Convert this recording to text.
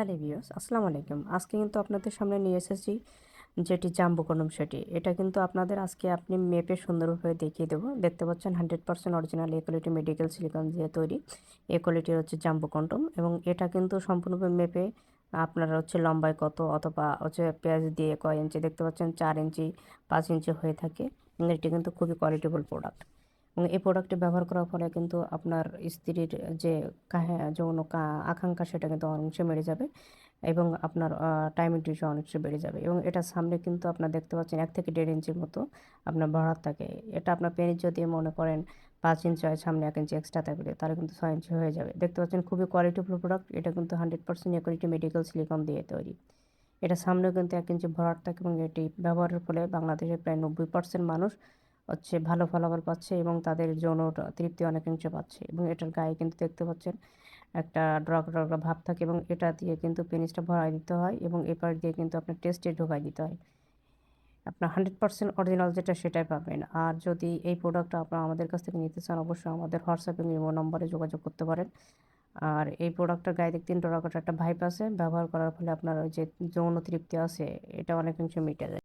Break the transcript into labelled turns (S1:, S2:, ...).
S1: Hello viewers, আসসালামু আলাইকুম। আজকে কিন্তু আপনাদের সামনে নিয়ে এসেছি যেটি জাম্বু কন্ডম সেটি। এটা কিন্তু আপনাদের আজকে আপনি মেপে সুন্দরভাবে দেখিয়ে দেবো। দেখতে পাচ্ছেন hundred percent original quality medical silicon দিয়ে তৈরি। এ কোয়ালিটির হচ্ছে জাম্বু কন্ডম এবং এটা কিন্তু সম্পূর্ণভাবে মেপে আপনারা হচ্ছে লম্বায় কত অথবা হচ্ছে পেঁয়াজ দিয়ে কয় ইঞ্চি, দেখতে পাচ্ছেন চার ইঞ্চি, পাঁচ ইঞ্চি হয়ে থাকে। এটি কিন্তু খুবই কোয়ালিটেবল প্রোডাক্ট এবং এই প্রোডাক্টটি ব্যবহার করার ফলে কিন্তু আপনার স্ত্রীর যে যৌন আকাঙ্ক্ষা সেটা কিন্তু অনেকাংশে বেড়ে যাবে এবং আপনার টাইম ডিউরেশন অনেকটা বেড়ে যাবে এবং এটা সামনে কিন্তু আপনার দেখতে পাচ্ছেন এক থেকে দেড় ইঞ্চির মতো আপনার ভরাট থাকে। এটা আপনার পেনিস যদি মনে করেন পাঁচ ইঞ্চি হয়, সামনে এক ইঞ্চি এক্সট্রা থাকলে তাহলে কিন্তু ছয় ইঞ্চি হয়ে যাবে। দেখতে পাচ্ছেন খুবই কোয়ালিটিফুল প্রোডাক্ট এটা কিন্তু hundred percent quality medical silicon দিয়ে তৈরি। এটা সামনেও কিন্তু এক ইঞ্চি ভরাট থাকে এবং এটি ব্যবহারের ফলে বাংলাদেশের প্রায় নব্বই পার্সেন্ট মানুষ হচ্ছে, ভালো ফলাফল পাচ্ছে এবং তাদের যৌন তৃপ্তি অনেকাংশে পাচ্ছে এবং এটার গায়ে কিন্তু দেখতে পাচ্ছেন একটা ড্রগ ড্রগ ভাব থাকে এবং এটা দিয়ে কিন্তু পেনিসটা ভরাই দিতে হয় এবং এপার দিয়ে কিন্তু আপনার টেস্টে ঢোকাই দিতে হয়। আপনার হান্ড্রেড পার্সেন্ট অরিজিনাল যেটা সেটাই পাবেন। আর যদি এই প্রোডাক্টটা আপনারা আমাদের কাছ থেকে নিতে চান, অবশ্যই আমাদের হোয়াটসঅ্যাপ এবং ইমো নম্বরে যোগাযোগ করতে পারেন। আর এই প্রোডাক্টটার গায়ে দেখতে ড্রগের একটা ভাইপ আছে ব্যবহার করার ফলে আপনার ওই যে যৌন তৃপ্তি আছে, এটা অনেকাংশে মিটে যায়।